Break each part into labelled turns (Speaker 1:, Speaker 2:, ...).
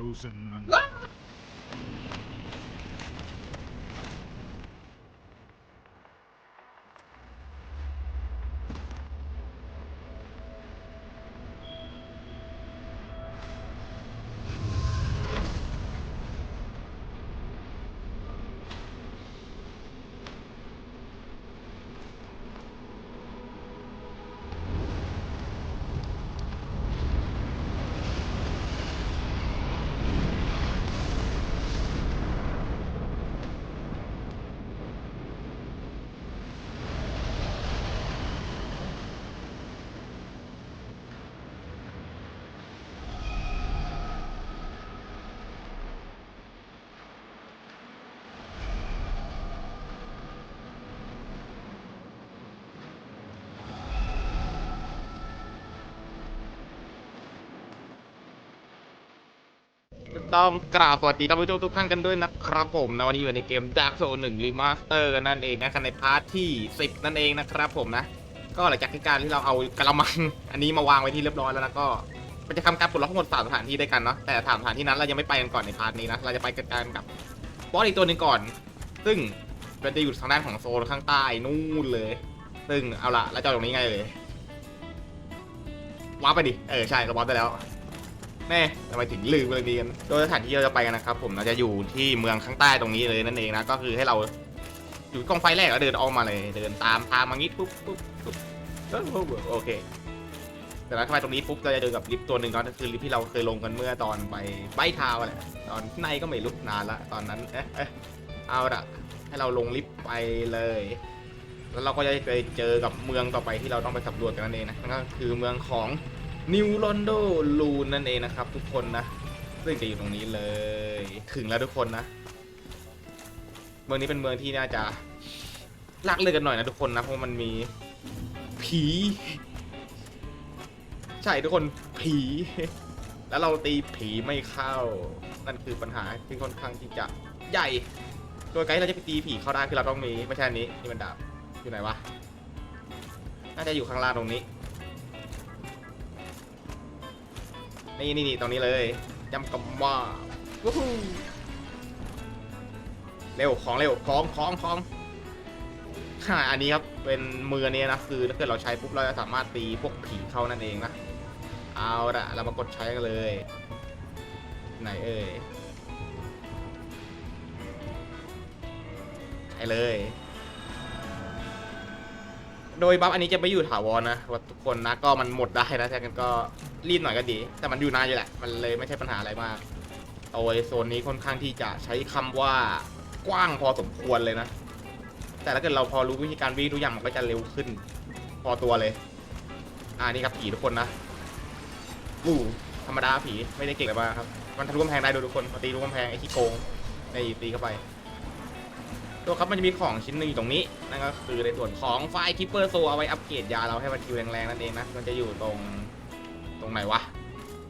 Speaker 1: Ozen.
Speaker 2: ต้องกราบสวัสดีท่านผู้ชมทุกท่านกันด้วยนะครับผมนะวันนี้อยู่ในเกม Dark Souls 1 Remaster กันนั่นเองนะครับในพาร์ทที่ 10 นั่นเองนะครับผมนะ ก็หลังจากที่การที่เราเอากระมัง อันนี้มาวางไว้ที่เรียบร้อยแล้วนะก็มันจะทำการปลดล็อกทั้งหมดสามสถานที่ด้วยกันเนาะแต่สามสถานที่นั้นเรายังไม่ไปกันก่อนในพาร์ทนี้นะเราจะไปกันกันกับบอสอีกตัวหนึ่งก่อน ซึ่งมันจะอยู่ทางด้านของโซนข้างใต้นู่นเลย ซึ่งเอาละแล้วจะเอาตรงนี้ไงเลยว้าไปดิเออใช่เราว้าร์ปได้แล้ว แน่ทำไมถึงลืมเรื่องนี้กันโดยสถานที่เราจะไปกันนะครับผมเราจะอยู่ที่เมืองข้างใต้ตรงนี้เลยนั่นเองนะก็คือให้เราอยู่กองไฟแรกแล้วเดินออกมาเลย เดินตามทางมางี้ปุ๊บปุ๊บปุ๊บโอเคแต่แล้วเข้าไปตรงนี้ปุ๊บเราจะเจอกับลิฟต์ตัวหนึ่งเนาะก็คือลิฟต์ที่เราเคยลงกันเมื่อตอนไปใบทาวแหละตอนในก็ไม่ลุกนานละตอนนั้นเอ๊ะเอ๊ะเอาละให้เราลงลิฟต์ไปเลย แล้วเราก็จะไปเจอกับเมืองต่อไปที่เราต้องไปสำรวจกันนั่นเองนะนั่นก็คือเมืองของ นิวลอนโดลูนนั่นเองนะครับ ทุกคนนะซึ่งจะอยู่ตรงนี้เลย ถึงแล้วทุกคนนะ เมืองนี้เป็นเมืองที่น่าจะลักเลือกันหน่อยนะทุกคนนะเพราะมันมี ผี ใช่ทุกคนผี แล้วเราตีผีไม่เข้า นั่นคือปัญหาที่ค่อนข้างที่จะใหญ่ โดยการที่เราจะไปตีผีเข้าได้คือเราต้องมีไม่ใช่อันนี้นี่มันดาบอยู่ไหนวะน่าจะอยู่ข้างล่างตรงนี้ นี่นี่นี่ตรงนี้เลยจำกำว่าวู้ฮู้เร็วของเร็วของของของค่ะอันนี้ครับเป็นมืออนนี้นะคือถ้าเกิดเราใช้ปุ๊บเราจะสามารถตีพวกผีเข้านั่นเองนะเอาละเรามากดใช้กันเลย ไหนเอ่ยใช้เลย โดยบัฟอันนี้จะไม่อยู่ถาวรนะว่าทุกคนนะก็มันหมดได้นะแต่กันก็รีบหน่อยก็ดี แต่มันอยู่นานอยู่แหละ มันเลยไม่ใช่ปัญหาอะไรมากโดยโซนนี้ค่อนข้างที่จะใช้คำว่ากว้างพอสมควรเลยนะ แต่ถ้าเกิดเราพอรู้วิธีการวิ่งทุกอย่างมันก็จะเร็วขึ้น พอตัวเลยอ่านี่ครับผีทุกคนนะอู้ธรรมดาผีไม่ได้เก่งอะไรมากครับ มันทะลุกำแพงได้ดูทุกคนมาตีทะลุกำแพงไอ้ที่โกงในตีเข้าไป ตัวครับมันจะมีของชิ้นหนึ่งอยู่ตรงนี้นั่นก็คือในส่วนของไฟคิปเปอร์โซเอาไว้อัปเกรดยาเราให้มันคิวแรงๆนั่นเองนะมันจะอยู่ตรงตรงไหนวะ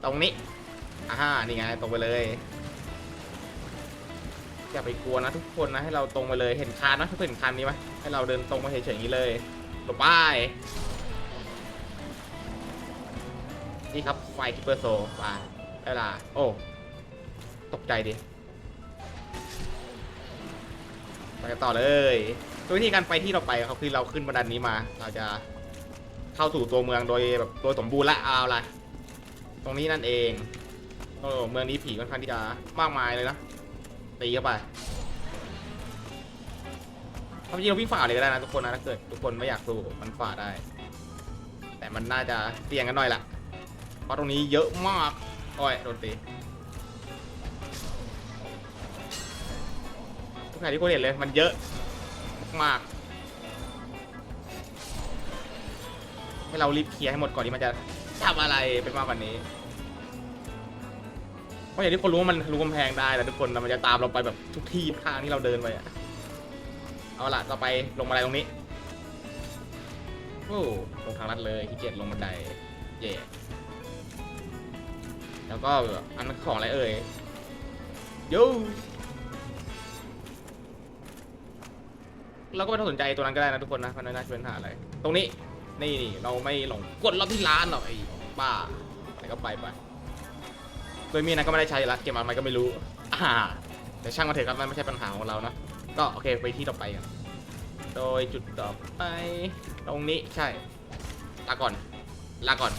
Speaker 2: ตรงนี้อ่าฮะนี่ไงตรงไปเลยอย่าไปกลัวนะทุกคนนะให้เราตรงไปเลยเห็นคานไหมทุกคนเห็นคานนี้ไหมให้เราเดินตรงมาเฉยๆอย่างนี้เลยต่อไปนี่ครับไฟคิปเปอร์โซไปเวลาโอ้ตกใจดิ ไปกันต่อเลยวิธีการไปที่เราไปเขาคือเราขึ้นบันไดนี้มา เราจะเข้าสู่ตัวเมืองโดยแบบโดยสมบูรณ์ละเอาละตรงนี้นั่นเองโอ้เมืองนี้ผีค่อนข้างที่จะมากมายเลยนะตีเข้าไปควาจริงเราวิ่งฝ่าเลยก็ได้นะทุกคนนะถ้าเกิดทุกคนไม่อยากสู้มันฝ่าได้ แต่มันน่าจะเสี่ยงกันหน่อยละเพราะตรงนี้เยอะมากโอ้ยโดนตี ทุกอย่างที่คุณเห็นเลยมันเยอะมาก ให้เรารีบเคลียร์ให้หมดก่อนที่มันจะทำอะไรไปมากกว่านี้ เพราะอย่างที่คนรู้ว่ามันทะลุกำแพงได้แต่ทุกคนมันจะตามเราไปแบบทุกที่ทุกทางที่เราเดินไปอะเอาล่ะต่อไปลงบันไดตรงนี้โอ้ลงทางลัดเลยขี้เกียจลงบันไดเย่แล้วก็อันนั้นของอะไรเอ่ยโย เราก็ไม่ต้องสนใจตัวนั้นก็ได้นะทุกคนนะมันไม่น่าจะเป็นปัญหาอะไร ตรงนี้นี่นี่เราไม่หลงกดเราที่ร้านหรอกไอ้ป้าอะไรก็ไปไปโดยมีนะก็ไม่ได้ใช่ล้วเก็บมาไหมก็ไม่รู้อ่าแต่ช่างมาเถอะครับมันไม่ใช่ปัญหาของเรานะก็โอเคไปที่ต่อไปกันโดยจุดต่อไป ตรงนี้ใช่ลาก่อนลาก่อน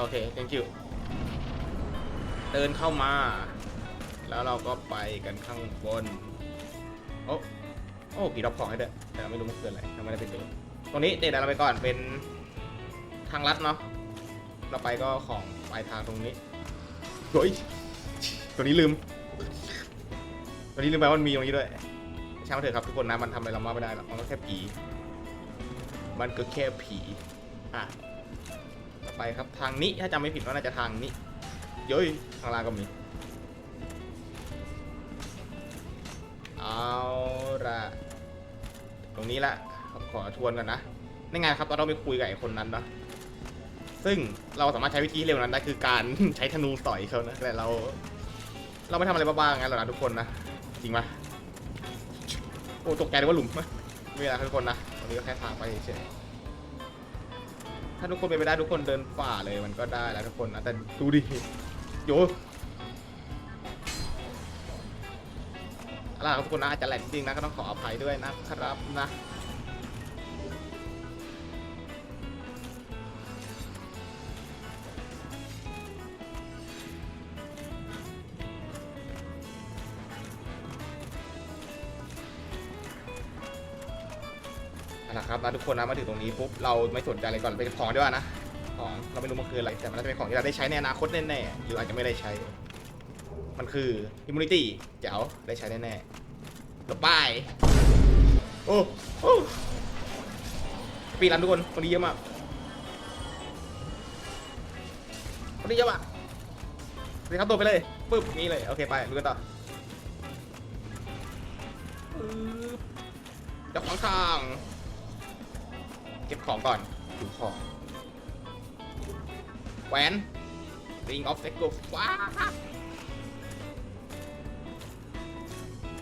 Speaker 2: โอเค thank you เดินเข้ามา แล้วเราก็ไปกันข้างบนโอ้ โอ้ผีดอกของให้ด้วยแต่เราไม่รู้มันคืออะไรทำไมได้เป็นอย่างนี้ตรงนี้เด็ดเราไปก่อนเป็นทางลัดเนาะเราไปก็ของปลายทางตรงนี้เฮ้ยตัวนี้ลืมตัวนี้ลืมไปว่ามันมีตรงนี้ด้วยช่างมันเถอะครับทุกคนนะมันทำอะไรเรามาไม่ได้หรอกมันก็แค่ผีมันก็แค่ผีอะต่อไปครับทางนี้ถ้าจำไม่ผิดว่าน่าจะทางนี้เย้ยทางลาก็มีเอาละ ตรงนี้ละขอทวนกันนะในไงครับเราต้องไปคุยกับไอ้คนนั้นเนาะซึ่งเราสามารถใช้วิธีเร็วนั้นได้คือการใช้ธนูสอยเขานะแต่เรา เราไม่ทำอะไรบ้าๆงั้นหรอกนะทุกคนนะจริงปะโอ้ตกใจเลยว่าหลุมไม่เป็นไรทุกคนนะตรงนี้ก็แค่ทางไปเฉยถ้าทุกคนเป็นไปได้ทุกคนเดินฝ่าเลยมันก็ได้แล้วทุกคนนะแต่ดูดิโย เอาล่ะครับทุกคนนะอาจจะแหลกจริงนะก็ต้องขออภัยด้วยนะครับนะเอาล่ะครับนะทุกคนนะมาถึงตรงนี้ปุ๊บเราไม่สนใจอะไรก่อนเป็นของดีกว่านะของเราไม่รู้มันคืออะไรแต่มันจะเป็นของที่เราได้ใช้ในอนาคตแน่ๆหรืออาจจะไม่ได้ใช้ มันคือ immunity เจ๋วได้ใช้แน่ๆต่อไปโอ้โอ้ปีรันทุกคนคนนี้เยอะมากคนนี้เยอะมากเรียกครับตัวไปเลยปึ๊บนี่เลย โอเคไปดูกันต่อจับของข้างเก็บของก่อนถือของแหวน ring of sexo ฟ้า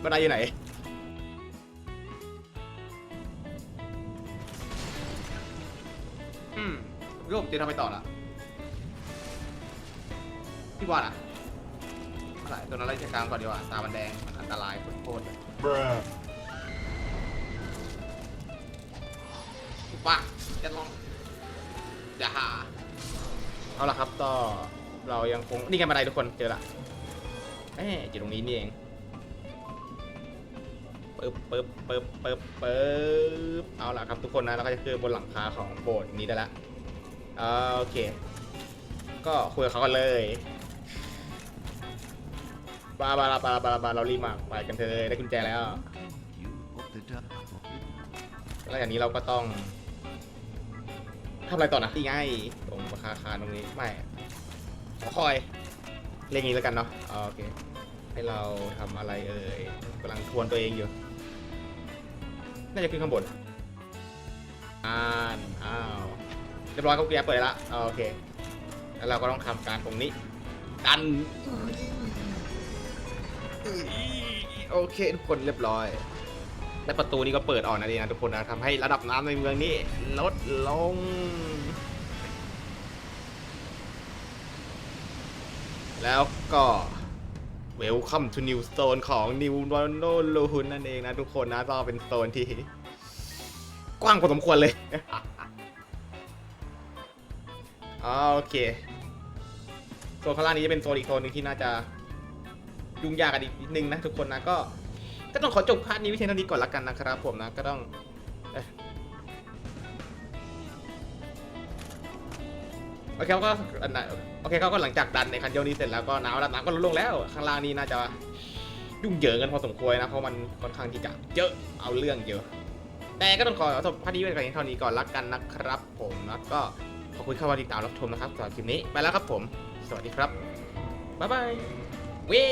Speaker 2: บันไดอยู่ไหน อืมรูปจะทำไปต่อละพี่บอลอะอะไรตัวนั้นไล่จัดการก่อนดีกว่า ตามันแดง มันอันตรายโคตรๆเลย
Speaker 1: Bruh.
Speaker 2: ปะจะลองจะหา เอาละครับก็เรายังคง นี่ไงบันไดทุกคน เจอละเอ๊ะอยู่ตรงนี้นี่เอง ปึ๊บปึ๊บปึ๊บปึ๊บปึ๊บเอาล่ะครับทุกคนนะเราก็จะขึ้นบนหลังคาของโบสถ์นี้ได้ละโอเค ก็คุยกับเขากันเลยบาบาบาบาบาบาเรารีบมาไปกันเถอะได้กุญแจแล้วแล้วอย่างนี้เราก็ต้องทำอะไรต่อนะนี่ไงตรงคาคาตรงนี้ไม่ขอคอยเรียกงี้แล้วกันเนาะโอเคให้เราทำอะไรเอ่ยกำลังทวนตัวเองอยู่ น่าจะขึ้นข้างบนอ่านอ้าวเรียบร้อยเขาเกียร์เปิดละโอเค แล้วเราก็ต้องทำการตรงนี้ดันโอเคทุกคนเรียบร้อย และประตูนี้ก็เปิดออกนะดีนะทุกคนนะทำให้ระดับน้ำในเมืองนี้ลดลงแล้วก็ Welcome to New Zone ของ New w o n o l u n นั่นเองนะทุกคนนะก็เป็นโซนที่ กว้างพอสมควรเลย โอเค โซนข้างล่างนี้จะเป็นโซนอีกโซนหนึ่งที่น่าจะยุ่งยากกันอีกนิดนึงนะทุกคนนะก็ ก็ต้องขอจบพาร์ทนี้ไว้เพียงเท่านี้ก่อนละกันนะครับผมนะก็ต้อง โอเคเขาก็อันไหนโอเคเขาก็หลังจากดันในคันโยวนี้เสร็จแล้วก็น้ำระดับน้ำก็ลดลงแล้ว ข้างล่างนี้น่าจะยุ่งเหยิงกันพอสมควรนะเพราะมันค่อนข้างที่จะเยอะเอาเรื่องเยอะ แต่ก็ต้องขอจบพาร์ทนี้ไว้เพียงเท่านี้ก่อนละกันนะครับ ผมแล้วก็ขอบคุณเข้ามาติดตามรับชมนะครับสำหรับคลิปนี้ไปแล้วครับผม สวัสดีครับบ๊ายบายเว้